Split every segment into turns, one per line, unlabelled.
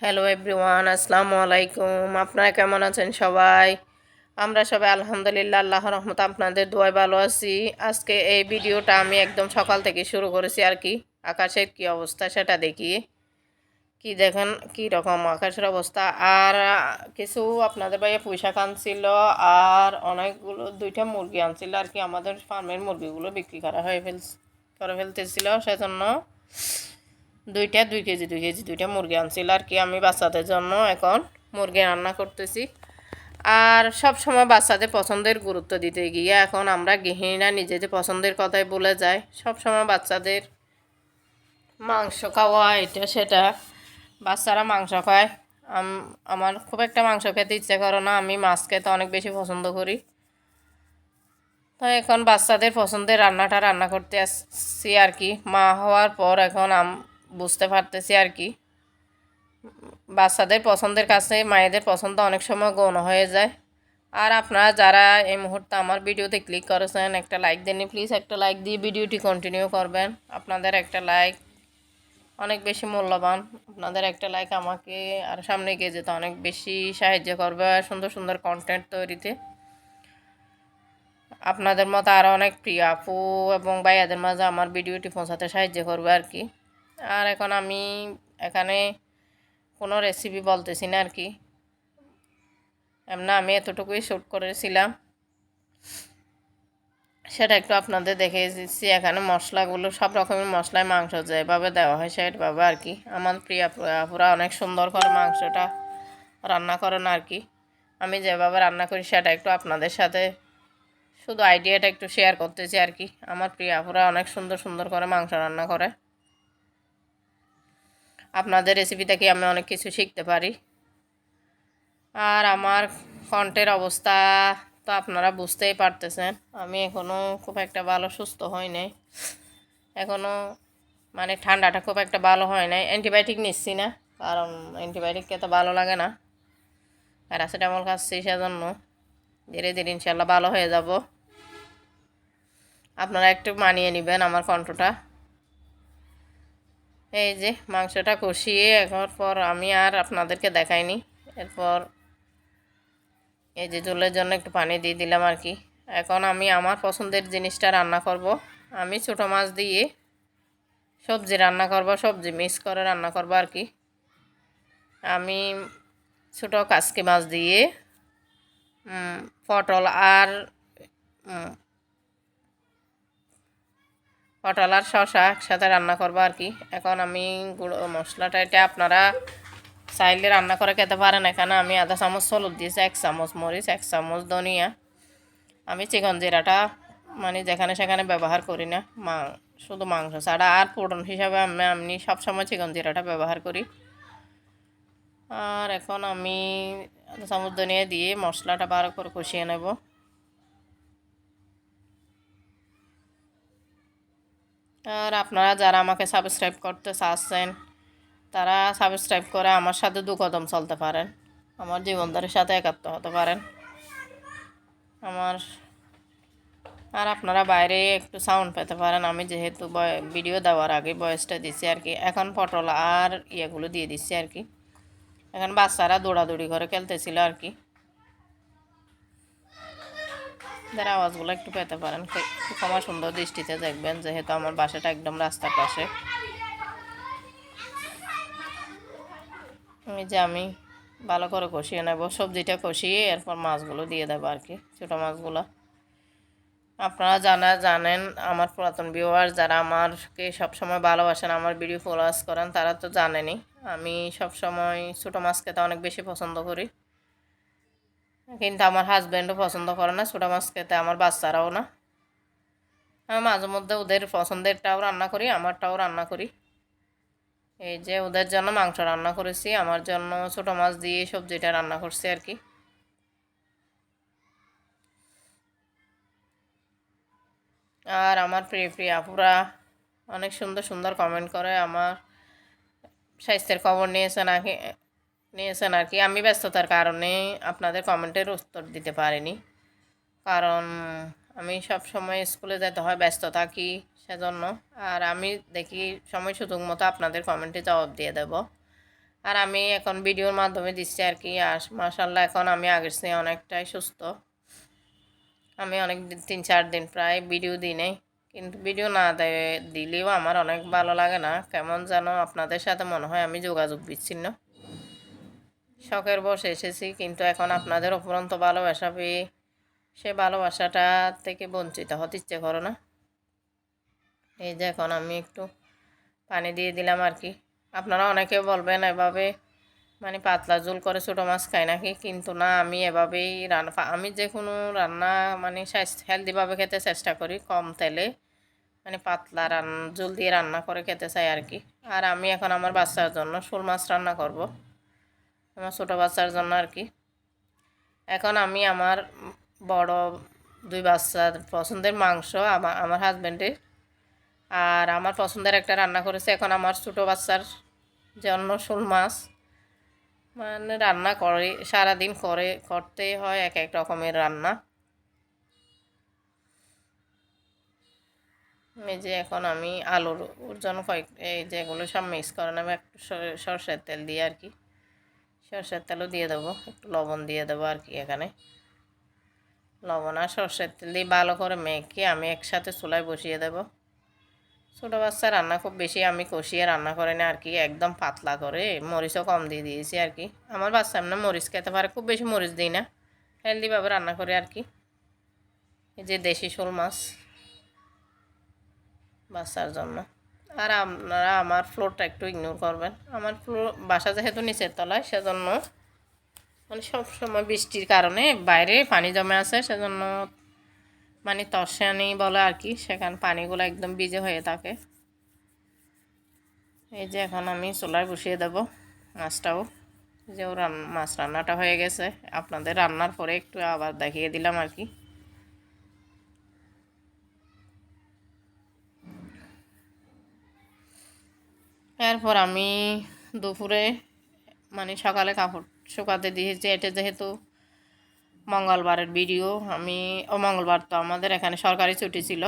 Hello everyone আসসালামু আলাইকুম আপনারা কেমন আছেন সবাই আমরা সবাই আলহামদুলিল্লাহ আল্লাহ রহমত আপনাদের দোয়ায় ভালো আছি আজকে এই ভিডিওটা আমি একদম সকাল থেকে শুরু করেছি আর কি আকাশের কি অবস্থা সেটা দেখি কি দেখেন কি রকম আকাশের অবস্থা আর কিছু আপনাদের ভাইয়া পুঁইশাক আনছিল আর অনেকগুলো দুইটা মুরগি আনছিল আর কি আমাদের ফার্মের মুরগিগুলো বিক্রি করা হয়ে ফেল করে ফেলতেছিল সেজন্য দুইটা, দুই কেজি দুই কেজি দুইটা মুরগি আনছিল আর কি। আমি বাচ্চাদের জন্য এখন মুরগি রান্না করতেছি। আর সব সময় বাচ্চাদের পছন্দের গুরুত্ব দিতে গিয়ে এখন আমরা গৃহিণীরা নিজেদের পছন্দের কথাই বলে যাই। সব সময় বাচ্চাদের মাংস খাওয়া, এটা, সেটা, বাচ্চারা মাংস খায়। আমার খুব একটা মাংস খেতে ইচ্ছে করে না। আমি মাছ খেতে অনেক বেশি পছন্দ করি। তো এখন বাচ্চাদের পছন্দের রান্নাটা রান্না করতে আসছি আর কি। মা হওয়ার পর এখন বুঝতে পারতেছি আর কি। বাচ্চাদের পছন্দের কাছে, মায়েদের পছন্দ অনেক সময় গৌণ হয়ে যায়। আর আপনারা যারা এই মুহূর্তে আমার ভিডিওতে ক্লিক করেছেন, একটা লাইক দেননি প্লিজ একটা লাইক দিয়ে ভিডিওটি কন্টিনিউ করবেন। আপনাদের একটা লাইক অনেক বেশি মূল্যবান। আপনাদের একটা লাইক আমাকে আর সামনে গিয়ে যেতে অনেক বেশি সাহায্য করবে সুন্দর সুন্দর কন্টেন্ট তৈরিতে। আপনাদের মতো আরও অনেক প্রিয় আপু এবং ভাইয়াদের মাঝে আমার ভিডিওটি পৌঁছাতে সাহায্য করবে আর কি। আর এখন আমি এখানে কোনো রেসিপি বলতেছি না আর কি এমনি আমি এতটুকুই শ্যুট করেছিলাম। সেটা একটু আপনাদের দেখে দিচ্ছি। এখানে মশলাগুলো, সব রকমের মশলায় মাংস যেভাবে দেওয়া হয় সেভাবে আর কি আমার প্রিয়া পুরা অনেক সুন্দর করে মাংসটা রান্না করেন আর কি আমি যেভাবে রান্না করি সেটা একটু আপনাদের সাথে শুধু আইডিয়াটা একটু শেয়ার করতেছি আর কি আমার প্রিয়াপুরা অনেক সুন্দর সুন্দর করে মাংস রান্না করে। আপনাদের রেসিপি থেকে আমি অনেক কিছু শিখতে পারি। আর আমার কণ্ঠের অবস্থা তো আপনারা বুঝতেই পারতেছেন। আমি এখনও খুব একটা ভালো, সুস্থ হই নাই। এখনও মানে ঠান্ডাটা খুব একটা ভালো হয় নাই। অ্যান্টিবায়োটিক নিচ্ছি না, কারণ অ্যান্টিবায়োটিক খেতে ভালো লাগে না। প্যারাসিটামল খাচ্ছি সেজন্য। ধীরে ধীরে ইনশাল্লাহ ভালো হয়ে যাব। আপনারা একটু মানিয়ে নেবেন আমার কণ্ঠটা এই যে মাংসটা কষিয়ে এখন পর আমি আর আপনাদেরকে দেখাইনি। এরপর এই যে জলের জন্য একটু পানি দিয়ে দিলাম আর কি। এখন আমি আমার পছন্দের জিনিসটা রান্না করব। আমি ছোটো মাছ দিয়ে সবজি রান্না করব, সবজি মিক্স করে রান্না করব আর কি। আমি ছোটো কাসকি মাছ দিয়ে পটল আর পটল আর শশা একসাথে রান্না করব আর কি। এখন আমি গুঁড়ো মশলাটা এটা আপনারা চাইলে রান্না করে খেতে পারেন। এখানে আমি আধা চামচ হলুদ দিয়েছি, এক চামচ মরিচ, এক চামচ ধনিয়া। আমি চিকন জিরাটা মানে যেখানে সেখানে ব্যবহার করি না। মা, শুধু মাংস ছাড়া। আর ফোড়ন হিসাবে আমি আমি সবসময় চিকন জিরাটা ব্যবহার করি। আর এখন আমি আধা চামচ ধনিয়া দিয়ে মশলাটা ভালো করে কষিয়ে নেব। আর আপনারা যারা আমাকে সাবস্ক্রাইব করতে চাচ্ছেন তারা সাবস্ক্রাইব করে আমার সাথে দু কদম চলতে পারেন। আমার জীবনদারের সাথে একাত্ম হতে পারেন। আমার, আর আপনারা বাইরে একটু সাউন্ড পেতে পারেন। আমি যেহেতু ভিডিও দেওয়ার আগে বয়সটা দিচ্ছি আর কি। এখন পটল আর ইয়েগুলো দিয়ে দিচ্ছি আর কি। এখন বাচ্চারা দৌড়াদৌড়ি করে খেলতেছিল আর কি। যারা আওয়াজগুলো একটু পেতে পারেন। আমার সুন্দর দৃষ্টিতে দেখবেন, যেহেতু আমার বাসাটা একদম রাস্তার পাশে। এই যে আমি ভালো করে কষিয়ে নেব, সবজিটা কষিয়ে এরপর মাছগুলো দিয়ে দেবো আর কি, ছোটো মাছগুলো। আপনারা জানা, জানেন, আমার পুরাতন ভিউয়ার যারা আমারকে সবসময় ভালোবাসেন, আমার ভিডিও ফলোয়ার্স করেন, তারা তো জানেনই। আমি সবসময় ছোটো মাছ খেতে অনেক বেশি পছন্দ করি। কিন্তু আমার হাজব্যান্ডও পছন্দ করে না, ছোটো মাছ খেতে, আমার বাচ্চারাও না। আমি মাঝে মধ্যে ওদের পছন্দেরটাও রান্না করি, আমারটাও রান্না করি। এই যে ওদের জন্য মাংস রান্না করেছি, আমার জন্য ছোটো মাছ দিয়ে সবজিটা রান্না করছি আর কি। আর আমার প্রিয় প্রিয় আপুরা, অনেক সুন্দর সুন্দর কমেন্ট করে, আমার স্বাস্থ্যের খবর নিয়েছে নাকি নিয়েছেন আর কি। আমি ব্যস্ততার কারণে আপনাদের কমেন্টের উত্তর দিতে পারিনি। কারণ আমি সব সময় স্কুলে যেতে হয়, ব্যস্ত থাকি সেজন্য। আর আমি দেখি সময় সুযোগ মতো আপনাদের কমেন্টে জবাব দিয়ে দেব। আর আমি এখন ভিডিওর মাধ্যমে দিচ্ছি আর কি। আর মাসাল্লাহ এখন আমি আগের চেয়ে অনেকটাই সুস্থ। আমি অনেক দিন, তিন চার দিন প্রায় ভিডিও দিই নাই। কিন্তু ভিডিও না দিলেও আমার অনেক ভালো লাগে না। কেমন যেন আপনাদের সাথে মনে হয় আমি যোগাযোগ বিচ্ছিন্ন। শখের বসে এসেছি, কিন্তু এখন আপনাদের অপরন্ত ভালোবাসা পেয়ে সে ভালোবাসাটা থেকে বঞ্চিত হতে ইচ্ছে করো না। এই যে এখন আমি একটু পানি দিয়ে দিলাম আর কি। আপনারা অনেকে বলবেন এভাবে মানে পাতলা ঝোল করে ছোটো মাছ খাই নাকি? কিন্তু না, আমি এভাবেই রান্না আমি যে কোনো রান্না মানে স্বাস্থ্য হেলদিভাবে খেতে চেষ্টা করি, কম তেলে মানে পাতলা রান ঝোল দিয়ে রান্না করে খেতে চাই আর কি। আর আমি এখন আমার বাচ্চার জন্য শোল মাছ রান্না করব। আমার ছোটো বাচ্চার জন্য আর কি। এখন আমি আমার বড় দুই বাচ্চার পছন্দের মাংস আমার আমার হাজব্যান্ডের আর আমার পছন্দের একটা রান্না করেছে এখন আমার ছোটো বাচ্চার জন্য শোল মাছ। মানে রান্না করে, সারাদিন করে করতেই হয় এক এক রকমের রান্না। এই যে এখন আমি আলুর ওর জন্য কয়েক, এই যেগুলো সব মিক্স করে নেব একটু সর- সরষের তেল দিয়ে আর কি। সরষের তেলও দিয়ে দেবো, একটু লবণ দিয়ে দেবো আর কি এখানে। লবণ আর সরষের তেল দিয়ে ভালো করে মেখে আমি একসাথে চুলায় বসিয়ে দেবো। ছোটো বাচ্চা রান্না খুব বেশি আমি কষিয়ে রান্না করে না আর কি, একদম পাতলা করে, মরিচও কম দিয়ে দিয়েছি আর কি। আমার বাচ্চা এমনি মরিচ খেতে পারে, খুব বেশি মরিচ দিই না হেলদিভাবে রান্না করে আর কি। এই যে দেশি শোল মাছ, বাচ্চার জন্য। আর আপনারা আমার ফ্লোরটা একটু ইগনোর করবেন। আমার ফ্লোর বাসা যেহেতু নিচের তলায়, সেজন্য মানে সব সময় বৃষ্টির কারণে বাইরে পানি জমে আছে, সেজন্য মানে তর্সানি বলে আর কি, সেখানে পানিগুলো একদম ভিজে হয়ে থাকে। এই যে এখন আমি চুলায় বসিয়ে দেব মাছটাও। যে ও মাছ রান্নাটা হয়ে গেছে, আপনাদের রান্নার পরে একটু আবার দেখিয়ে দিলাম আর কি। এরপর আমি দুপুরে মানে সকালে কাপড় শুকাতে দিয়েছি। এটা যেহেতু মঙ্গলবারের ভিডিও, আমি, ও মঙ্গলবার তো আমাদের এখানে সরকারি ছুটি ছিল।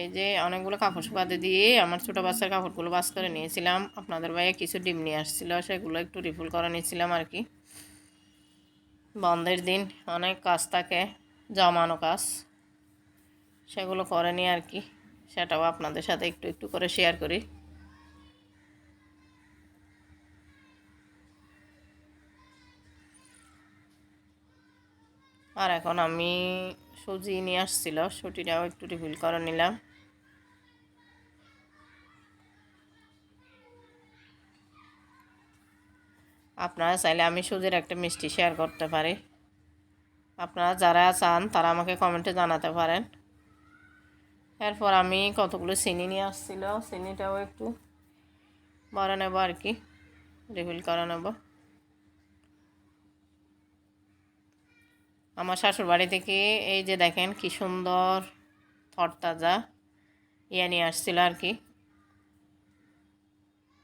এই যে অনেকগুলো কাপড় শুকাতে দিয়ে আমার ছোটো বাচ্চার কাপড়গুলো বাস করে নিয়েছিলাম। আপনাদের ভাইয়ে কিছু ডিম নিয়ে আসছিল, সেগুলো একটু রিফুল করে নিয়েছিলাম আর কি। বন্ধের দিন, অনেক কাজ থাকে, জমানো কাজ, সেগুলো করে নিই আর কি। সেটাও আপনাদের সাথে একটু একটু করে শেয়ার করি। আর এখন আমি সুজি নিয়ে আসছিল, সুটিটাও একটু রিফিল করে নিলাম। আপনারা চাইলে আমি সুজির একটা মিষ্টি শেয়ার করতে পারি। আপনারা যারা চান, তারা আমাকে কমেন্টে জানাতে পারেন। এরপর আমি কতগুলো চিনি নিয়ে আসছিল, চিনিটাও একটু বড় নেব আর কি রিফিল করে নেব। আমার শ্বশুর বাড়ি থেকে এই যে দেখেন কি সুন্দর তরতাজা ইয়ে নিয়ে আসছিল আর কি।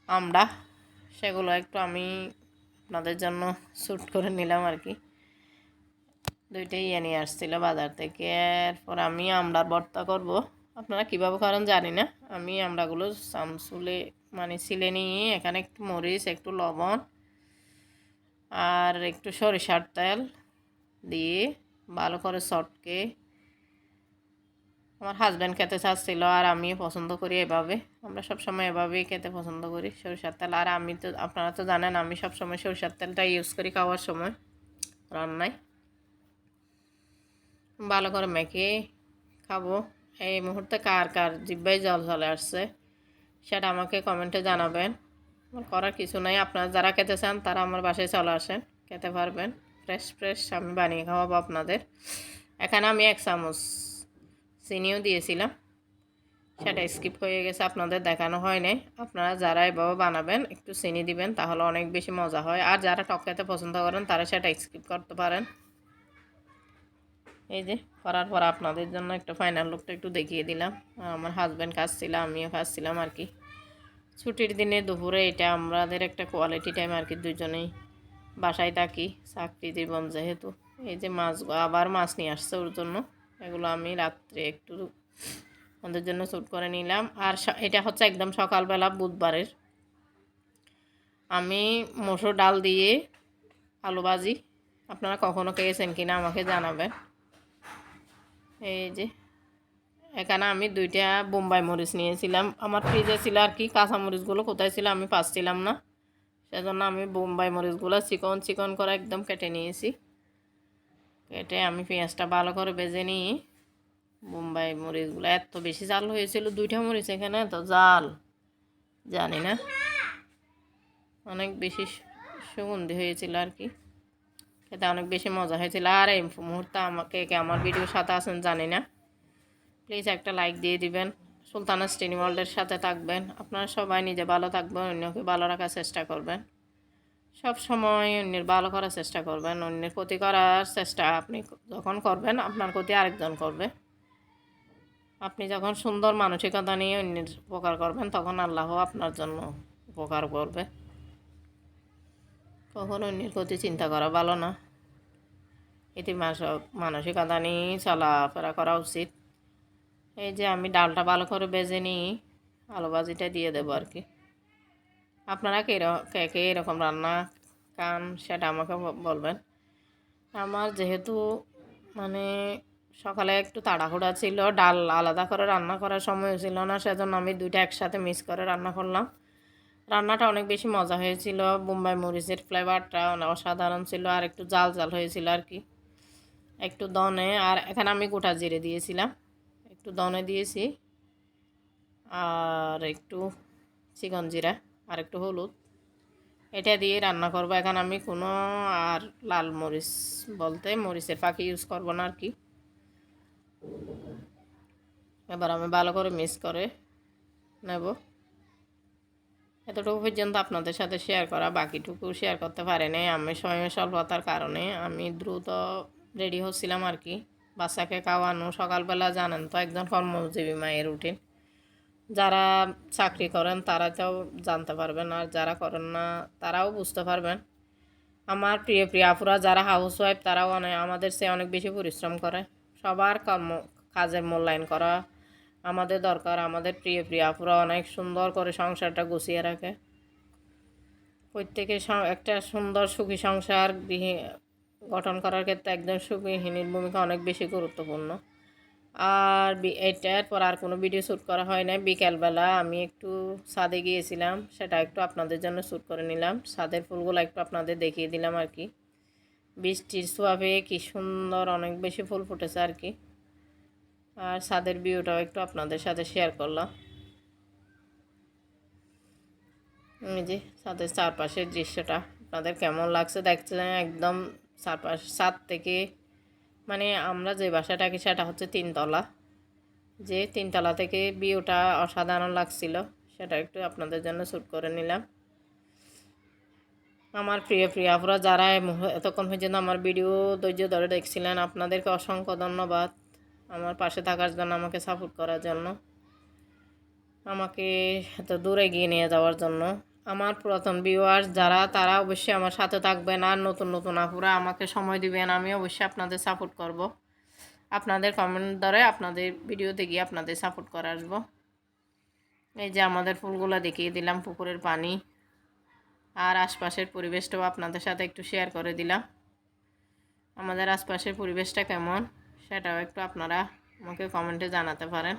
আমরা সেগুলো একটু আমি আপনাদের জন্য শ্যুট করে নিলাম আর কি। দুইটাই ইয়ে নিয়ে আসছিল বাজার থেকে। এরপর আমি আমড়ার ভর্তা করব। আপনারা কীভাবে করেন জানি না। আমি আমড়াগুলো সামসুলে মানে ছিলে নিয়ে এখানে একটু মরিচ, একটু লবণ আর একটু সরিষার তেল দিয়ে ভালো করে চটকে আমার হাজব্যান্ড খেতে চাচ্ছিল আর আমিও পছন্দ করি এভাবে। আমরা সব সময় এভাবেই খেতে পছন্দ করি সরিষার তেল। আর আমি তো, আপনারা তো জানেন, আমি সব সময় সরিষার তেলটা ইউজ করি খাওয়ার সময়, রান্নায়। ভালো করে মেখে খাব। এই মুহূর্তে কার কার জিব্বাই জল চলে আসছে, সেটা আমাকে কমেন্টে জানাবেন। আমার করার কিছু নাই। আপনারা যারা খেতে চান, তারা আমার বাসায় চলে আসেন, খেতে পারবেন। ফ্রেশ ফ্রেশ আমি বানিয়ে খাওয়াবো আপনাদের। এখানে আমি এক চামচ চিনিও দিয়েছিলাম। সেটা স্কিপ হয়ে গেছে, আপনাদের দেখানো হয় নাই। আপনারা যারা এভাবে বানাবেন, একটু চিনি দিবেন, তাহলে অনেক বেশি মজা হয়। আর যারা টক খেতে পছন্দ করেন, তারা সেটা স্কিপ করতে পারেন। এই যে, করার পর আপনাদের জন্য একটা ফাইনাল লুকটা একটু দেখিয়ে দিলাম। আমার হাজব্যান্ড খাচ্ছিল, আমিও খাচ্ছিলাম আর কি। ছুটির দিনে দুপুরে এটা আমাদের একটা কোয়ালিটি টাইম আর কি, দুজনেই বাসায় থাকি, চাকরি জীবন যেহেতু। এই যে মাছ আবার মাছ নিয়ে আসছে ওর জন্য। এগুলো আমি রাত্রে একটু ওদের জন্য শ্যুট করে নিলাম। আর এটা হচ্ছে একদম সকালবেলা বুধবারের। আমি মসুর ডাল দিয়ে আলু ভাজি। আপনারা কখনো খেয়েছেন কিনা আমাকে জানাবেন। এই যে, এখানে আমি দুইটা বোম্বাই মরিচ নিয়েছিলাম। আমার ফ্রিজে ছিল আর কি কাঁচা মরিচগুলো কোথায় ছিল আমি পাচ্ছিলাম না। সেজন্য আমি বোম্বাই মরিচগুলো চিকন চিকন করে একদম কেটে নিয়েছি। কেটে আমি পেঁয়াজটা ভালো করে বেজে নিয়ে বোম্বাই মরিচগুলো এত বেশি জাল হয়েছিল, দুইটা মরিচ এখানে তো জাল। জানি না। অনেক বেশি সুগন্ধি হয়েছিল আর কি। খেতে অনেক বেশি মজা হয়েছিল। আর এই মুহূর্তে আমাকে, কে আমার ভিডিওর সাথে আছেন জানি না। প্লিজ একটা লাইক দিয়ে দিবেন। সুলতানা স্টেনি ওয়ার্ল্ডের সাথে থাকবেন। আপনারা সবাই নিজে ভালো থাকবেন, অন্যকে ভালো রাখার চেষ্টা করবেন। সব সময় অন্যের ভালো করার চেষ্টা করবেন, অন্যের ক্ষতি করার চেষ্টা আপনি যখন করবেন, আপনার ক্ষতি আরেকজন করবে। আপনি যখন সুন্দর মানসিকতা নিয়ে অন্যের উপকার করবেন, তখন আল্লাহ আপনার জন্য উপকার করবে। কখন অন্যের ক্ষতি চিন্তা করা ভালো না। ইতিবাচক মানসিকতা নিয়ে চলাফেরা করা উচিত। এই যে আমি ডালটা ভালো করে বেজে নিই, আলু ভাজিটা দিয়ে দেবো আর কি। আপনারা কে কে কে এরকম রান্না খান সেটা আমাকে বলবেন। আমার যেহেতু মানে সকালে একটু তাড়াহুড়া ছিল, ডাল আলাদা করে রান্না করার সময় ছিল না, সেজন্য আমি দুইটা একসাথে মিক্স করে রান্না করলাম। রান্নাটা অনেক বেশি মজা হয়েছিল, বোম্বাই মরিচের ফ্লেভারটা অসাধারণ ছিল, আর একটু জাল জাল হয়েছিল আর কি। একটু দনে আর এখানে আমি গোটা জিরে দিয়েছিলাম। একটু দনে দিয়েছি আর একটু চিকন জিরা আর একটু হলুদ। এটা দিয়ে রান্না করব। এখন আমি কোনো আর লাল মরিচ বলতে মরিচের পাখি ইউজ করব না আর কি এবার আমি ভালো করে মিক্স করে নেব। এতটুকু পর্যন্ত আপনাদের সাথে শেয়ার করা, বাকিটুকু শেয়ার করতে পারেনি। আমি সময় স্বল্পতার কারণে আমি দ্রুত রেডি হচ্ছিলাম আর কি বাচ্চাকে খাওয়ানো, সকালবেলা জানেন তো একজন কর্মজীবী মায়ের রুটিন যারা চাকরি করেন তারা তো জানতে পারবেন আর যারা করেন না তারাও বুঝতে পারবেন। আমার প্রিয় প্রিয় আপুরা যারা হাউস ওয়াইফ তারাও অনেক, আমাদের চেয়ে অনেক বেশি পরিশ্রম করে। সবার কর্ম, কাজের মূল্যায়ন করা আমাদের দরকার। আমাদের প্রিয় প্রিয় আপুরা অনেক সুন্দর করে সংসারটা গুছিয়ে রাখে। প্রত্যেকের সং- একটা সুন্দর সুখী সংসার গঠন করার ক্ষেত্রে একজন সুখীহিনীর ভূমিকা অনেক বেশি গুরুত্বপূর্ণ। আর এটার পর আর কোনো ভিডিও শ্যুট করা হয় না বিকেলবেলা আমি একটু ছাদে গিয়েছিলাম, সেটা একটু আপনাদের জন্য শ্যুট করে নিলাম। ছাদের ফুলগুলো একটু আপনাদের দেখিয়ে দিলাম আর কি। বৃষ্টির পেয়ে কি সুন্দর অনেক বেশি ফুল ফুটেছে আর কি। আর ছাদের ভিউটাও একটু আপনাদের সাথে শেয়ার করলাম। এই যে, ছাদের চারপাশের দৃশ্যটা, আপনাদের কেমন লাগছে দেখছেন একদম ছাদ থেকে মানে আমরা যে বাসাটাকে সেটা হচ্ছে তিনতলা। যে তিনতলা থেকে ভিউটা অসাধারণ লাগছিল, সেটা একটু আপনাদের জন্য শ্যুট করে নিলাম। আমার প্রিয় প্রিয় আপুরা, যারা এতক্ষণ পর্যন্ত আমার ভিডিও ধৈর্য ধরে দেখছিলেন, আপনাদেরকে অসংখ্য ধন্যবাদ আমার পাশে থাকার জন্য, আমাকে সাপোর্ট করার জন্য, আমাকে এত দূরে এগিয়ে নিয়ে যাওয়ার জন্য। আমার পুরাতন ভিউয়ার্স যারা, তারা অবশ্যই আমার সাথে থাকবেন আর নতুন নতুন আপুরা আমাকে সময় দিবেন, আমি অবশ্যই আপনাদের সাপোর্ট করব। আপনাদের কমেন্ট দ্বারা আপনাদের ভিডিওতে গিয়ে আপনাদের সাপোর্ট করে আসব। এই যে আমাদের ফুলগুলো দেখিয়ে দিলাম, পুকুরের পানি আর আশপাশের পরিবেশটাও আপনাদের সাথে একটু শেয়ার করে দিলাম। আমাদের আশপাশের পরিবেশটা কেমন, সেটাও একটু আপনারা আমাকে কমেন্টে জানাতে পারেন।